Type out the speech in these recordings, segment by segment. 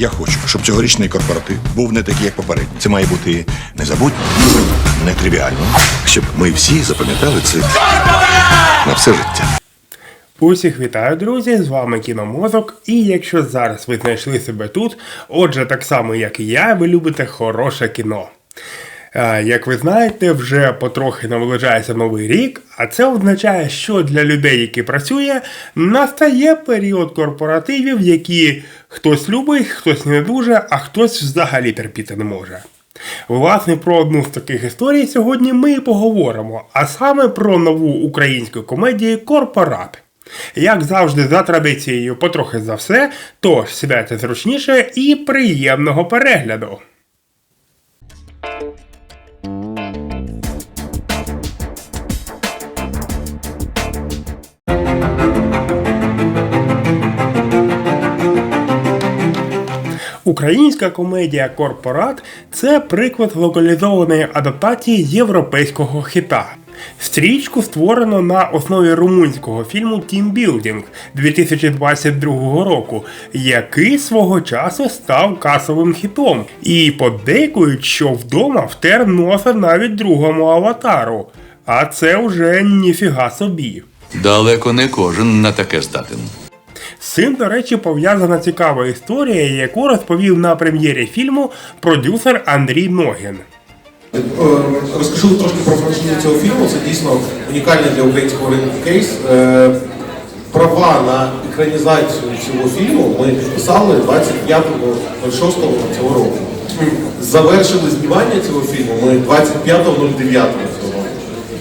Я хочу, щоб цьогорічний корпоратив був не такий, як попередній. Це має бути незабутньо, нетривіально, щоб ми всі запам'ятали це на все життя. Усіх вітаю, друзі! З вами Кіномозок. І якщо зараз ви знайшли себе тут, отже, так само як і я, ви любите хороше кіно. Е, Як ви знаєте, вже потрохи наближається новий рік, а це означає, що для людей, які працює, настає період корпоративів, які хтось любить, хтось не дуже, а хтось взагалі терпіти не може. Власне, про одну з таких історій сьогодні ми і поговоримо, а саме про нову українську комедію Корпорат. Як завжди, за традицією, потрохи за все, тож сідайте зручніше і приємного перегляду. Українська комедія Корпорат це приклад локалізованої адаптації європейського хіта. Стрічку створено на основі румунського фільму Тімбілдінг 2022 року, який свого часу став касовим хітом, і подейкують, що вдома втер носа навіть другому аватару. А це вже ніфіга собі. Далеко не кожен на таке здатен. З цим, до речі, пов'язана цікава історія, яку розповів на прем'єрі фільму продюсер Андрій Ногін. Е, Розкажу трошки про франшизу цього фільму. Це дійсно унікальний для українського ринку кейс. Е, Права на екранізацію цього фільму ми писали 25.06 цього року. Завершили знімання цього фільму ми 25.09 цього року.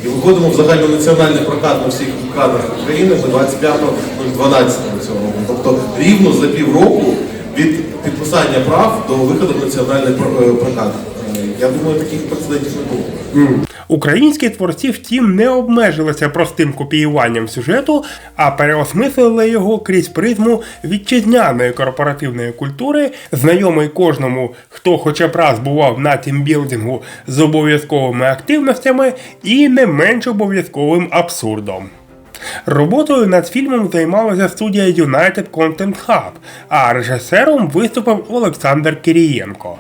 І виходимо в загальнонаціональний прокат на всіх кадрах України ми 25.12 цього року. Тобто рівно за півроку від підписання прав до виходу в національний е, прокат. Е, Я думаю, таких прецедентів не було. Українські творці, втім, не обмежилися простим копіюванням сюжету, а переосмислили його крізь призму вітчизняної корпоративної культури, знайомий кожному, хто хоча б раз бував на тімбілдингу з обов'язковими активностями і не менш обов'язковим абсурдом. Роботою над фільмом займалася студія United Content Hub, а режисером виступив Олександр Кирієнко.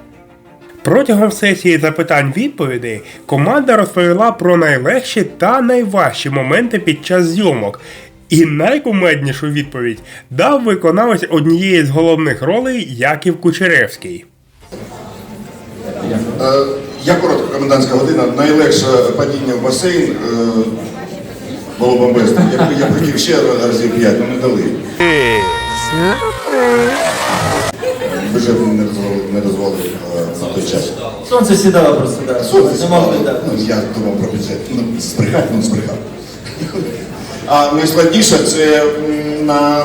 Протягом сесії запитань-відповідей команда розповіла про найлегші та найважчі моменти під час зйомок. І найкумеднішу відповідь дав виконавець однієї з головних ролей Яків Кучеревський. Е, Я коротко, комендантська година. Найлегше падіння в басейн е, було бомбезно. Я, хотів ще разів п'ять, але не дали. Вже не дозволили, не дозволили е, на той час. Сонце сідало просто, да. Сонце не могли, да. Ну, я думав про бюджет. Ну, збрехати, ну збрехав. А найскладніше це м, на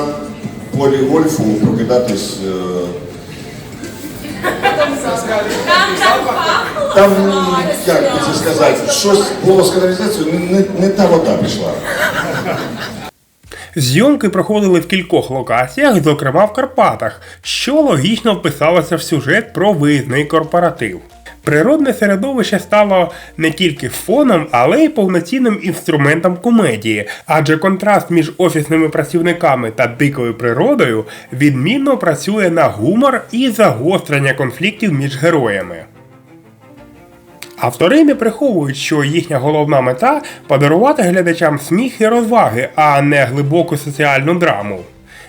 полі гольфу прокидатись. е, Там, як би це сказати, щось було з каналізацією, не, не, не та вода пішла. Зйомки проходили в кількох локаціях, зокрема в Карпатах, що логічно вписалося в сюжет про виїзний корпоратив. Природне середовище стало не тільки фоном, але й повноцінним інструментом комедії, адже контраст між офісними працівниками та дикою природою відмінно працює на гумор і загострення конфліктів між героями. Автори не приховують, що їхня головна мета подарувати глядачам сміх і розваги, а не глибоку соціальну драму.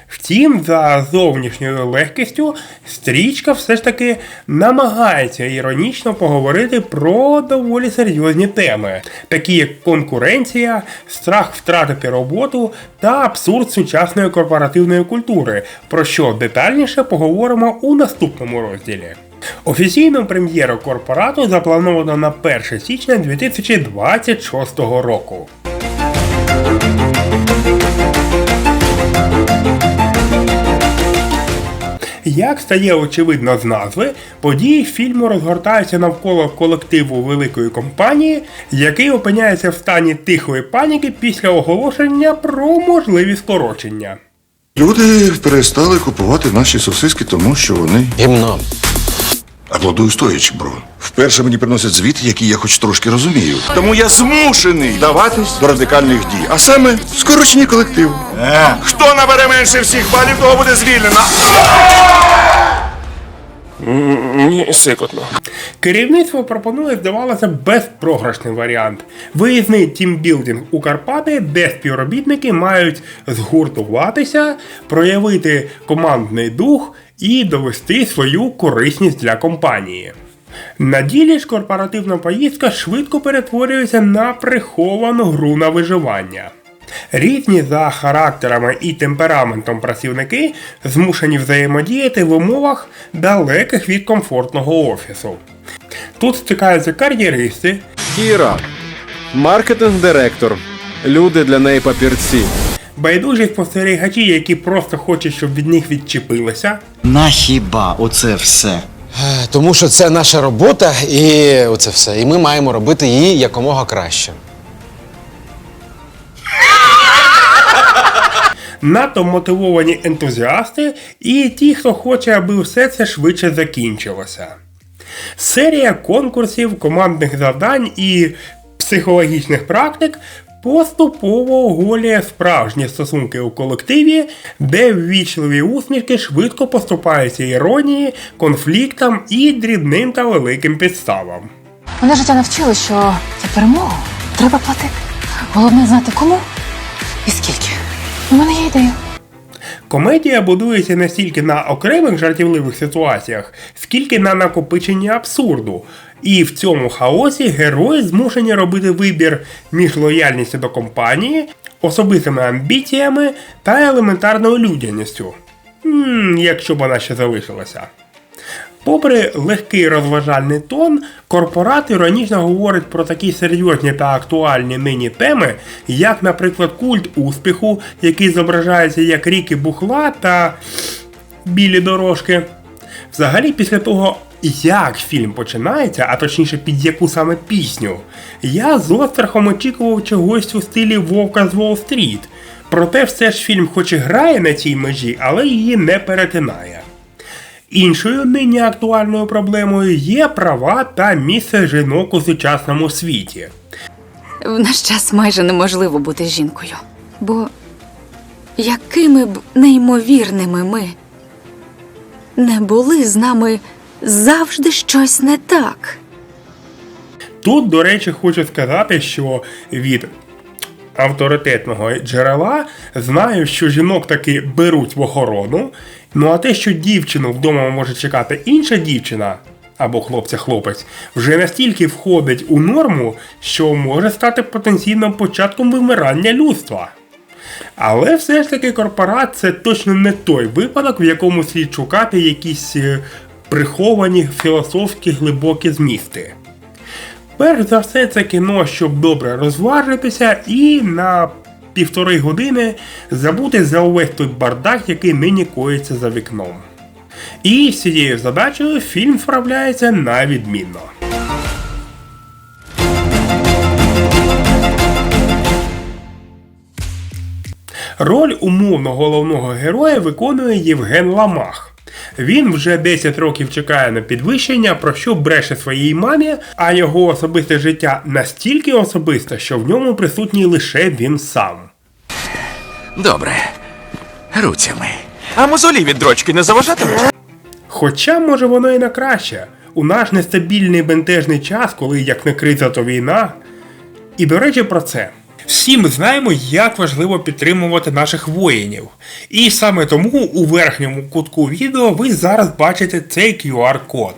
Втім, за зовнішньою легкістю стрічка все ж таки намагається іронічно поговорити про доволі серйозні теми, такі як конкуренція, страх втратити роботу та абсурд сучасної корпоративної культури, про що детальніше поговоримо у наступному розділі. Офіційну прем'єру корпорату заплановано на 1 січня 2026 року. Як стає очевидно з назви, події фільму розгортаються навколо колективу великої компанії, який опиняється в стані тихої паніки після оголошення про можливі скорочення. Люди перестали купувати наші сосиски, тому що вони Гімно. Аплодую стоячи, бро. Вперше мені приносять звіт, який я хоч трошки розумію. Тому я змушений вдаватись до радикальних дій. А саме скорочені колективу. Е. Хто набере менше всіх балів, того буде звільнено. Мені сикотно. Керівництво пропонує, здавалося, безпрограшний варіант. Виїзний тімбілдинг у Карпати, де співробітники мають згуртуватися, проявити командний дух і довести свою корисність для компанії. На ділі ж корпоративна поїздка швидко перетворюється на приховану гру на виживання. Різні за характерами і темпераментом працівники змушені взаємодіяти в умовах далеких від комфортного офісу. Тут стикаються кар'єристи, Кіра, маркетинг-директор. Люди для неї папірці. байдужі спостерігачі, які просто хочуть, щоб від них відчепилися, На хіба оце все? Е, Тому що це наша робота і оце все. І ми маємо робити її якомога краще. надто мотивовані ентузіасти і ті, хто хоче, аби все це швидше закінчилося. Серія конкурсів, командних завдань і психологічних практик поступово оголює справжні стосунки у колективі, де ввічливі усмішки швидко поступаються іронії, конфліктам і дрібним та великим підставам. Мене життя навчило, що за перемогу треба платити. Головне знати кому і скільки. У мене є ідея. Комедія будується не стільки на окремих жартівливих ситуаціях, скільки на накопиченні абсурду. І в цьому хаосі герої змушені робити вибір між лояльністю до компанії, особистими амбіціями та елементарною людяністю. М, якщо б вона ще залишилася. Попри легкий розважальний тон, корпорат іронічно говорить про такі серйозні та актуальні нині теми, як, наприклад, культ успіху, який зображається як ріки бухла та білі дорожки. Взагалі, після того, як фільм починається, а точніше під яку саме пісню, я з острахом очікував чогось у стилі Вовка з Уолл-стріт. Проте все ж фільм хоч і грає на цій межі, але її не перетинає. Іншою нині актуальною проблемою є права та місце жінок у сучасному світі. В наш час майже неможливо бути жінкою. Бо якими б неймовірними ми не були з нами завжди щось не так. Тут, до речі, хочу сказати, що від авторитетного джерела знаю, що жінок таки беруть в охорону. Ну а те, що дівчину вдома може чекати інша дівчина або хлопця-хлопець, вже настільки входить у норму, що може стати потенційним початком вимирання людства. Але все ж таки корпорат це точно не той випадок, в якому слід шукати якісь е, приховані філософські глибокі змісти. Перш за все, це кіно, щоб добре розважитися і на півтори години забути за увесь той бардак, який нині коїться за вікном. І з цією задачею фільм вправляється на відмінно. Роль умовно головного героя виконує Євген Ламах. Він вже 10 років чекає на підвищення, про що бреше своїй мамі, а його особисте життя настільки особисте, що в ньому присутній лише він сам. Добре. Руцями. А мозолі від дрочки не заважатимуть? Хоча, може, воно і на краще. У наш нестабільний бентежний час, коли як не криза, то війна. І до речі, про це. Всі ми знаємо, як важливо підтримувати наших воїнів. І саме тому у верхньому кутку відео ви зараз бачите цей QR-код.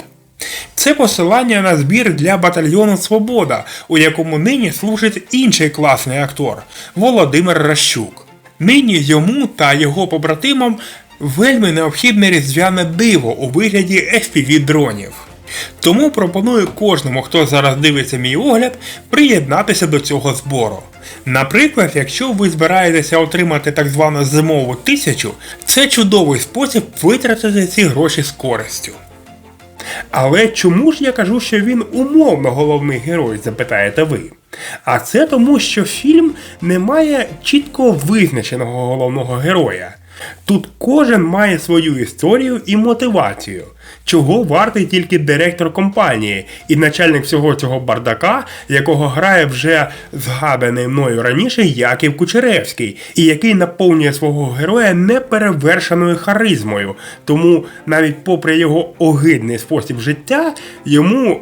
Це посилання на збір для батальйону Свобода, у якому нині служить інший класний актор Володимир Ращук. Нині йому та його побратимам вельми необхідне різдвяне диво у вигляді fpv дронів. Тому пропоную кожному, хто зараз дивиться мій огляд, приєднатися до цього збору. Наприклад, якщо ви збираєтеся отримати так звану зимову тисячу, це чудовий спосіб витратити ці гроші з користю. Але чому ж я кажу, що він умовно головний герой, запитаєте ви? А це тому, що фільм не має чітко визначеного головного героя. Тут кожен має свою історію і мотивацію, чого вартий тільки директор компанії і начальник всього цього бардака, якого грає вже згаданий мною раніше Яків Кучеревський, і який наповнює свого героя неперевершеною харизмою. Тому навіть попри його огидний спосіб життя, йому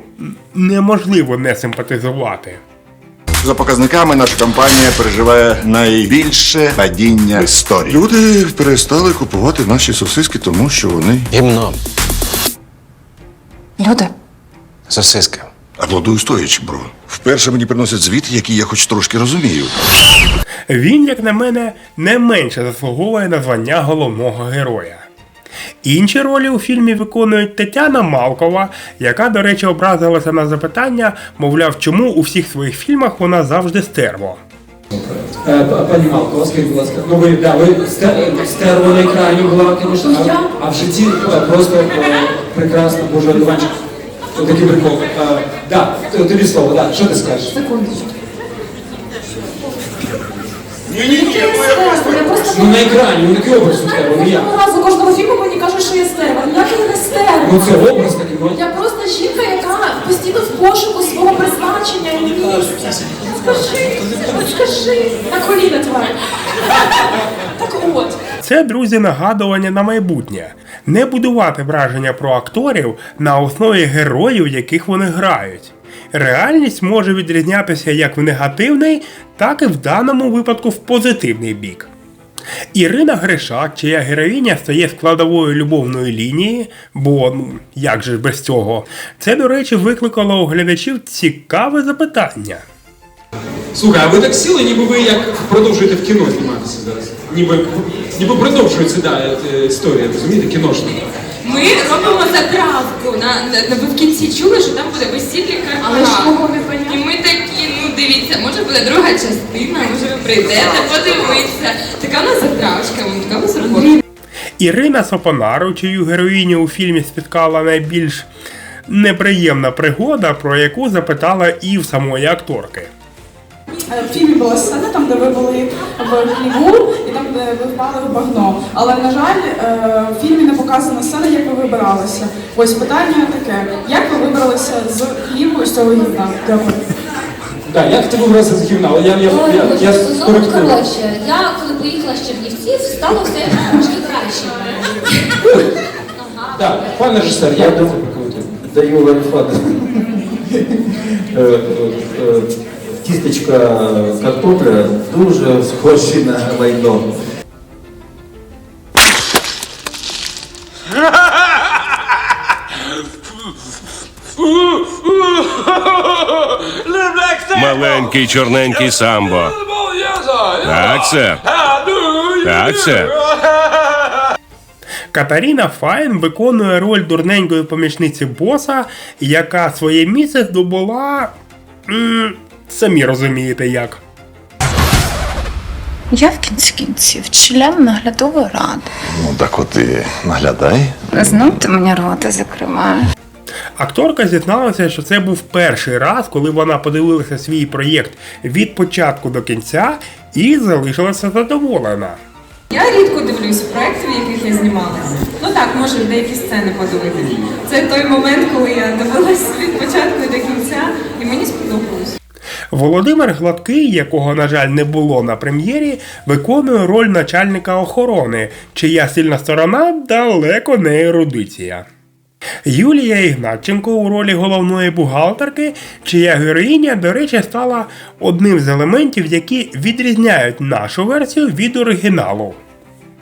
неможливо не симпатизувати. За показниками наша компанія переживає найбільше падіння в історії. Люди перестали купувати наші сосиски, тому що вони Гімно. Люди, Сосиски. аплодую стоячи, бро. Вперше мені приносять звіт, який я хоч трошки розумію. Він, як на мене, не менше заслуговує на звання головного героя. Інші ролі у фільмі виконують Тетяна Малкова, яка, до речі, образилася на запитання, мовляв, чому у всіх своїх фільмах вона завжди стерво. Е, Пані Малко, скажіть, будь ласка, ну ви, да, ви стерво на екрані була, а, а в житті е, просто е, прекрасно, боже, Іванчик, такий прикол. Да, тобі слово, да, що ти скажеш? Ну на екрані, ну такий образ у тебе, ну як? разу кожного фільму мені кажуть, що я стерва. Як я не стерва? Ну це образ такий, ну. Я просто жінка, яка постійно в пошуку свого призначення і місця. Скажи, скажи. На коліна тварь. Так от. Це, друзі, нагадування на майбутнє. Не будувати враження про акторів на основі героїв, яких вони грають. Реальність може відрізнятися як в негативний, так і в даному випадку в позитивний бік. Ірина Гришак, чия героїня стає складовою любовної лінії, бо ну як же без цього, це, до речі, викликало у глядачів цікаве запитання. Слухай, а ви так сіли, ніби ви як продовжуєте в кіно зніматися зараз. Ніби, ніби продовжується да, е, історія, розумієте, кіношна. Ми робимо затравку. На, на, ви в кінці чули, що там буде весілля Але ж кого не І ми такі, ну дивіться, може буде друга частина, може ви прийдете, подивитися. Така в нас затравка, така в нас робота. Ірина Сопонару, чию героїню у фільмі спіткала найбільш неприємна пригода, про яку запитала і в самої акторки. Е, В фільмі була сцена, там, де ви були в хліву, і там, де ви впали в багно. Але, на жаль, е, в фільмі не показана сцена, як ви вибиралися. Ось питання таке: як ви вибралися з хліву і з цього гівна? Дякую. Да, як ти вибрався з гівна? Я, я, я, я, я Ну, коротше, я коли поїхала з Чернівців, стало все трошки краще. Да, пане режисер, це прокоментуєте? Даю лайфхак. Тістечка картопля дуже схожі на лайно. Маленький чорненький самбо. Так, сер. Так, сер. Катаріна Файн виконує роль дурненької помічниці боса, яка своє місце здобула. Самі розумієте як. Я в кінці кінців член наглядової ради. Ну так от і наглядай. Знов ти мені рота закриваєш. Акторка зізналася, що це був перший раз, коли вона подивилася свій проєкт від початку до кінця і залишилася задоволена. Я рідко дивлюсь проекти, в яких я знімалася. Ну так, може деякі сцени подивитися. Це той момент, коли я дивилась від початку до кінця, і мені сподобалось. Володимир Гладкий, якого, на жаль, не було на прем'єрі, виконує роль начальника охорони, чия сильна сторона далеко не ерудиція. Юлія Ігнатченко у ролі головної бухгалтерки, чия героїня, до речі, стала одним з елементів, які відрізняють нашу версію від оригіналу.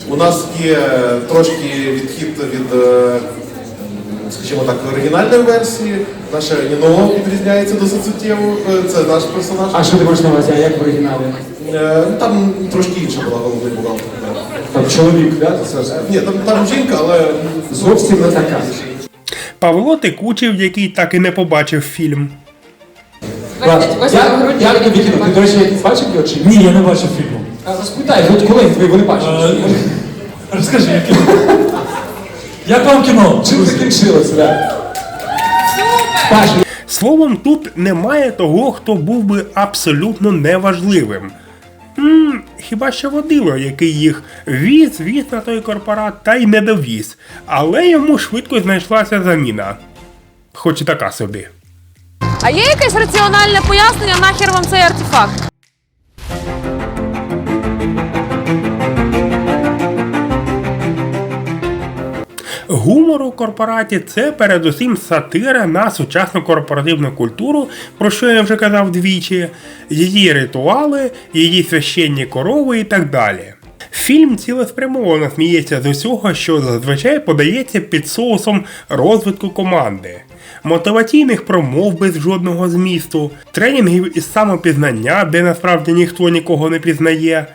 У нас є трошки відхід від, е, скажімо так, оригінальної версії. Наша Ніно відрізняється досить суттєво. Е, Це наш персонаж. А що ти маєш на увазі, а як в оригіналі? Е, Там трошки інша була головний бухгалтер. Там чоловік, да? ти це ж- Ні, там, там жінка, але Зовсім не така. Павло Текучев, який так і не побачив фільм. Ладно, Як, як тобі кіно? Ти, до речі, бачив його чи ні? Ні, я не бачив фільму. А розпитай, от колеги твої вони бачили. Розкажи, яке. Як вам кіно? Чим закінчилося, да? Словом, тут немає того, хто був би абсолютно неважливим. М, хіба що водило, який їх віз, віз на той корпорат та й не довіз. Але йому швидко знайшлася заміна. Хоч і така собі. А є якесь раціональне пояснення, нахер вам цей артефакт? Гумор у корпораті це передусім сатира на сучасну корпоративну культуру, про що я вже казав двічі, її ритуали, її священні корови і так далі. Фільм цілеспрямовано сміється з усього, що зазвичай подається під соусом розвитку команди, мотиваційних промов без жодного змісту, тренінгів із самопізнання, де насправді ніхто нікого не пізнає,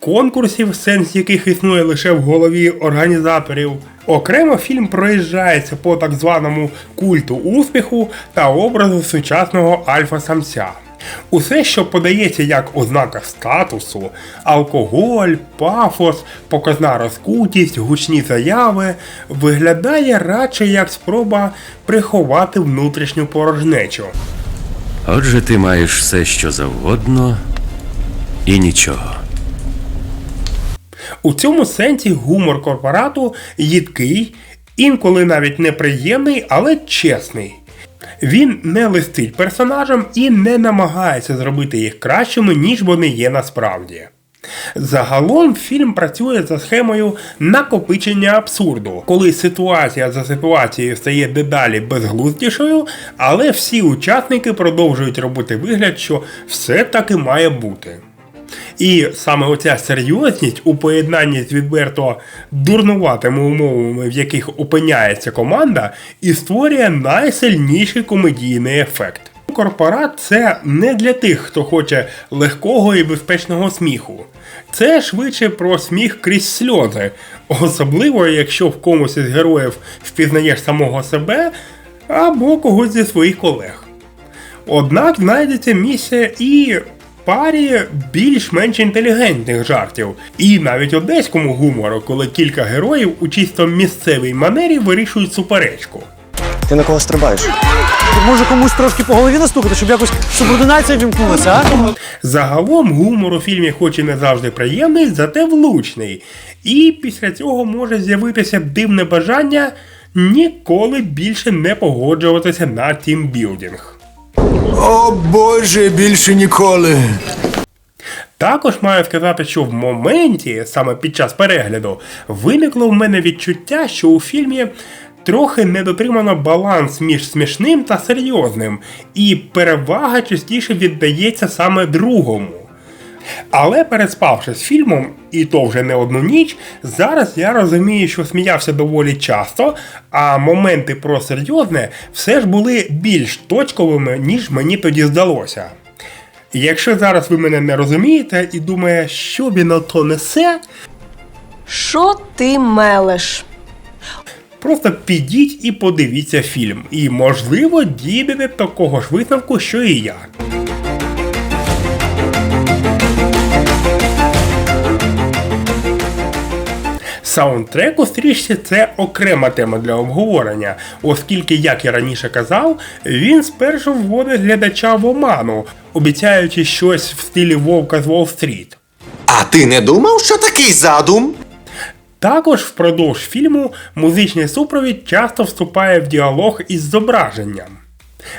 конкурсів, сенс яких існує лише в голові організаторів. Окремо фільм проїжджається по так званому культу успіху та образу сучасного альфа-самця. Усе, що подається як ознака статусу, алкоголь, пафос, показна розкутість, гучні заяви, виглядає радше як спроба приховати внутрішню порожнечу. Отже, ти маєш все, що завгодно, і нічого. У цьому сенсі гумор корпорату їдкий, інколи навіть неприємний, але чесний. Він не листить персонажам і не намагається зробити їх кращими, ніж вони є насправді. Загалом фільм працює за схемою накопичення абсурду, коли ситуація за ситуацією стає дедалі безглуздішою, але всі учасники продовжують робити вигляд, що все таки має бути. І саме оця серйозність у поєднанні з відверто дурнуватими умовами, в яких опиняється команда, і створює найсильніший комедійний ефект. Корпорат це не для тих, хто хоче легкого і безпечного сміху. Це швидше про сміх крізь сльози, особливо якщо в комусь із героїв впізнаєш самого себе або когось зі своїх колег. Однак знайдеться місце і парі більш-менш інтелігентних жартів, і навіть одеському гумору, коли кілька героїв у чисто місцевій манері вирішують суперечку. Ти на кого стрибаєш? Може комусь трошки по голові настукати, щоб якось субординація вімкнулася, а? Загалом гумор у фільмі хоч і не завжди приємний, зате влучний. І після цього може з'явитися дивне бажання ніколи більше не погоджуватися на тімбілдинг. О Боже, більше ніколи. Також маю сказати, що в моменті, саме під час перегляду, виникло в мене відчуття, що у фільмі трохи недотримано баланс між смішним та серйозним, і перевага частіше віддається саме другому. Але переспавши з фільмом, і то вже не одну ніч, зараз я розумію, що сміявся доволі часто, а моменти про серйозне все ж були більш точковими, ніж мені тоді здалося. Якщо зараз ви мене не розумієте і думає, що він ото несе, Що ти мелеш? просто підіть і подивіться фільм, і можливо дійдете такого ж висновку, що і я. Саундтрек у стрічці це окрема тема для обговорення, оскільки, як я раніше казав, він спершу вводить глядача в оману, обіцяючи щось в стилі Вовка з Уолл-стріт. А ти не думав, що такий задум? Також впродовж фільму музичний супровід часто вступає в діалог із зображенням.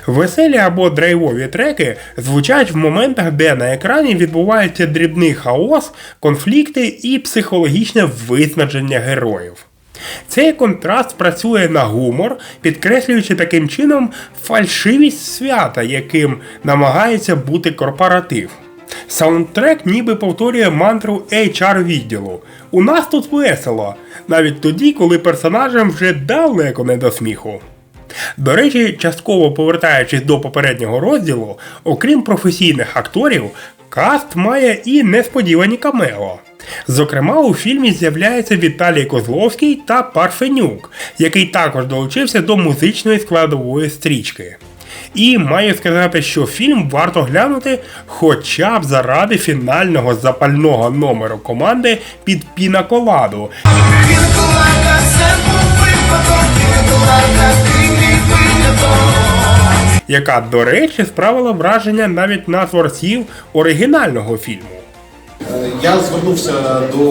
Веселі або драйвові треки звучать в моментах, де на екрані відбувається дрібний хаос, конфлікти і психологічне виснаження героїв. Цей контраст працює на гумор, підкреслюючи таким чином фальшивість свята, яким намагається бути корпоратив. Саундтрек ніби повторює мантру HR відділу. У нас тут весело, навіть тоді, коли персонажам вже далеко не до сміху. До речі, частково повертаючись до попереднього розділу, окрім професійних акторів, каст має і несподівані камео. Зокрема, у фільмі з'являється Віталій Козловський та Парфенюк, який також долучився до музичної складової стрічки. І маю сказати, що фільм варто глянути хоча б заради фінального запального номеру команди під пінаколаду, яка, до речі, справила враження навіть на творців оригінального фільму. Я звернувся до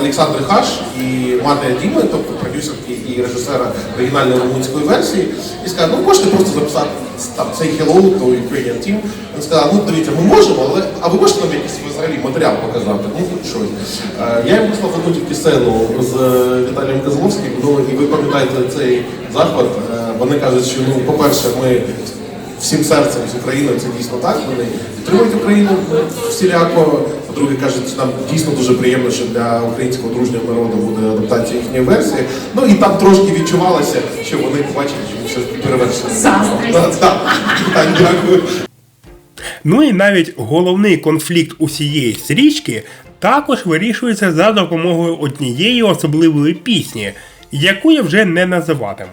Олександри Хаш і мати Діми, тобто продюсерки і режисера оригінальної румунської версії, і сказав, ну можете просто записати там цей hello to Ukrainian Team. Він сказав, ну дивіться, ми можемо, але а ви можете нам якийсь взагалі матеріал показати? Ну щось. Е, Я їм вислав одну тільки сцену з е, Віталієм Козловським, ну і ви пам'ятаєте цей захват. Е, Вони кажуть, що ну, по-перше, ми всім серцем з Україною це дійсно так. Вони підтримують Україну всіляко. По-друге, кажуть, нам дійсно дуже приємно, що для українського дружнього народу буде адаптація їхньої версії. Ну і там трошки відчувалося, що вони побачили, що все перевершили. Заздрість. Так, так, дякую. Ну і навіть головний конфлікт усієї стрічки також вирішується за допомогою однієї особливої пісні, яку я вже не називатиму.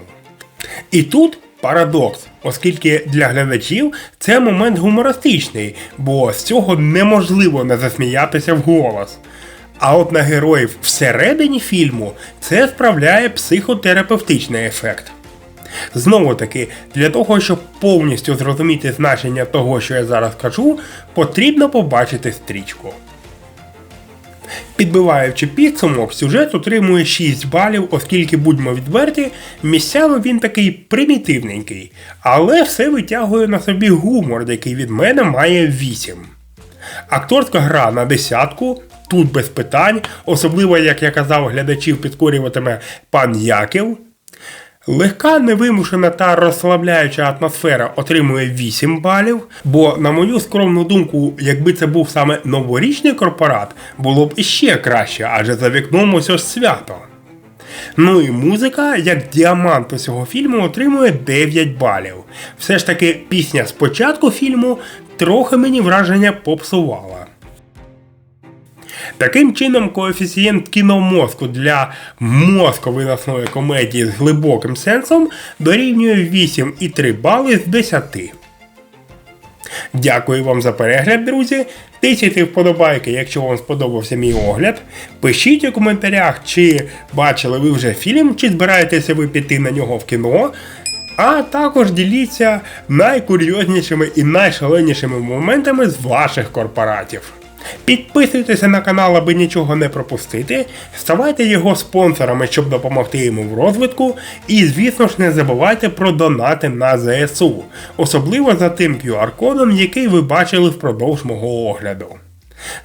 І тут парадокс, оскільки для глядачів це момент гумористичний, бо з цього неможливо не засміятися вголос. А от на героїв всередині фільму це справляє психотерапевтичний ефект. Знову таки, для того, щоб повністю зрозуміти значення того, що я зараз кажу, потрібно побачити стрічку. Підбиваючи підсумок, сюжет отримує 6 балів, оскільки, будьмо відверті, місцями він такий примітивненький, але все витягує на собі гумор, який від мене має 8. Акторська гра на десятку, тут без питань, особливо, як я казав, глядачів підкорюватиме пан Яків. Легка, невимушена та розслабляюча атмосфера отримує 8 балів, бо, на мою скромну думку, якби це був саме новорічний корпорат, було б іще краще, адже за вікном ось ось свято. Ну і музика, як діамант усього фільму, отримує 9 балів. Все ж таки, пісня з початку фільму трохи мені враження попсувала. Таким чином, коефіцієнт кіномозку для мозковиносної комедії з глибоким сенсом дорівнює 8,3 бали з 10. Дякую вам за перегляд, друзі. Тисяйте вподобайки, якщо вам сподобався мій огляд. Пишіть у коментарях, чи бачили ви вже фільм, чи збираєтеся ви піти на нього в кіно. А також діліться найкурйознішими і найшаленішими моментами з ваших корпоратів. Підписуйтеся на канал, аби нічого не пропустити. Ставайте його спонсорами, щоб допомогти йому в розвитку. І, звісно ж, не забувайте про донати на ЗСУ, особливо за тим QR-кодом, який ви бачили впродовж мого огляду.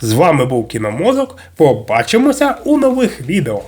З вами був Кіномозок. Побачимося у нових відео.